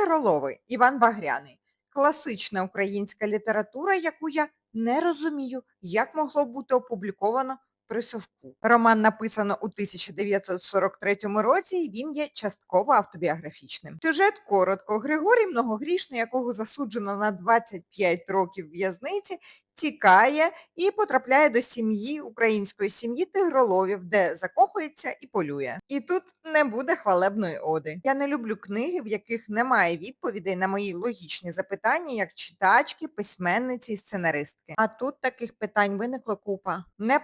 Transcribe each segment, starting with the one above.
Тигролови Іван Багряний. Класична українська література, яку я не розумію, як могло бути опубліковано при совку. Роман написано у 1943 році, і він є частково автобіографічним. Сюжет коротко. Григорій Многогрішний, якого засуджено на 25 років в'язниці, тікає і потрапляє до сім'ї української сім'ї тигроловів, де закохується і полює. І тут не буде хвалебної оди. Я не люблю книги, в яких немає відповідей на мої логічні запитання, як читачки, письменниці і сценаристки. А тут таких питань виникло купа. Не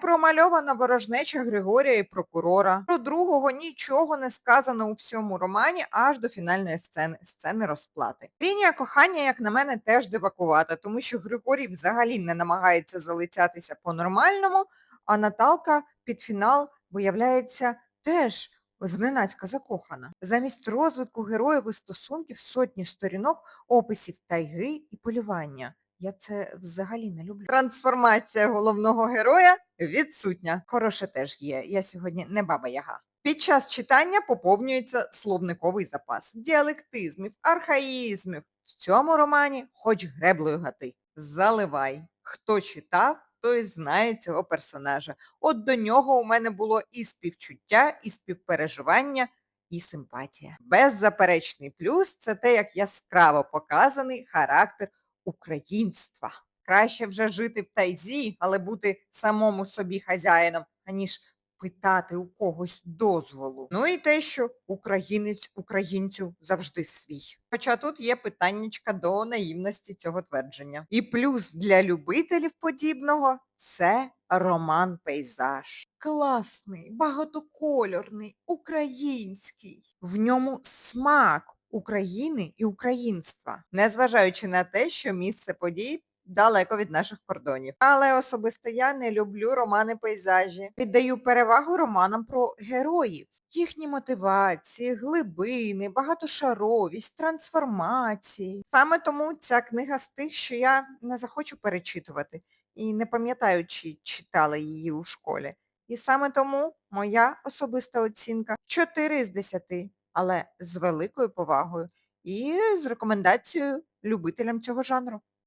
промальована ворожнеча Григорія і прокурора. Про другого нічого не сказано у всьому романі аж до фінальної сцени, сцени розплати. Лінія кохання, як на мене, теж дивакувата, тому що Григорій взагалі не намагається залицятися по-нормальному, а Наталка під фінал виявляється теж зненацька закохана. Замість розвитку героїв і стосунків сотні сторінок, описів тайги і полювання. Я це взагалі не люблю. Трансформація головного героя відсутня. Хороше теж є. Я сьогодні не баба яга. Під час читання поповнюється словниковий запас діалектизмів, архаїзмів. В цьому романі хоч греблею гати. Заливай. Хто читав, той знає цього персонажа. От до нього у мене було і співчуття, і співпереживання, і симпатія. Беззаперечний плюс це те, як яскраво показаний характер українства. Краще вже жити в тайзі, але бути самому собі хазяїном, аніж питати у когось дозволу. Ну і те, що українець українцю завжди свій. Хоча тут є питаннячка до наївності цього твердження. І плюс для любителів подібного це роман-пейзаж. Класний, багатокольорний, український. В ньому смак України і українства, незважаючи на те, що місце подій далеко від наших кордонів. Але особисто я не люблю романи пейзажі. Віддаю перевагу романам про героїв, їхні мотивації, глибини, багатошаровість, трансформації. Саме тому ця книга з тих, що я не захочу перечитувати і не пам'ятаю, чи читала її у школі. І саме тому моя особиста оцінка 4 з 10, але з великою повагою і з рекомендацією любителям цього жанру.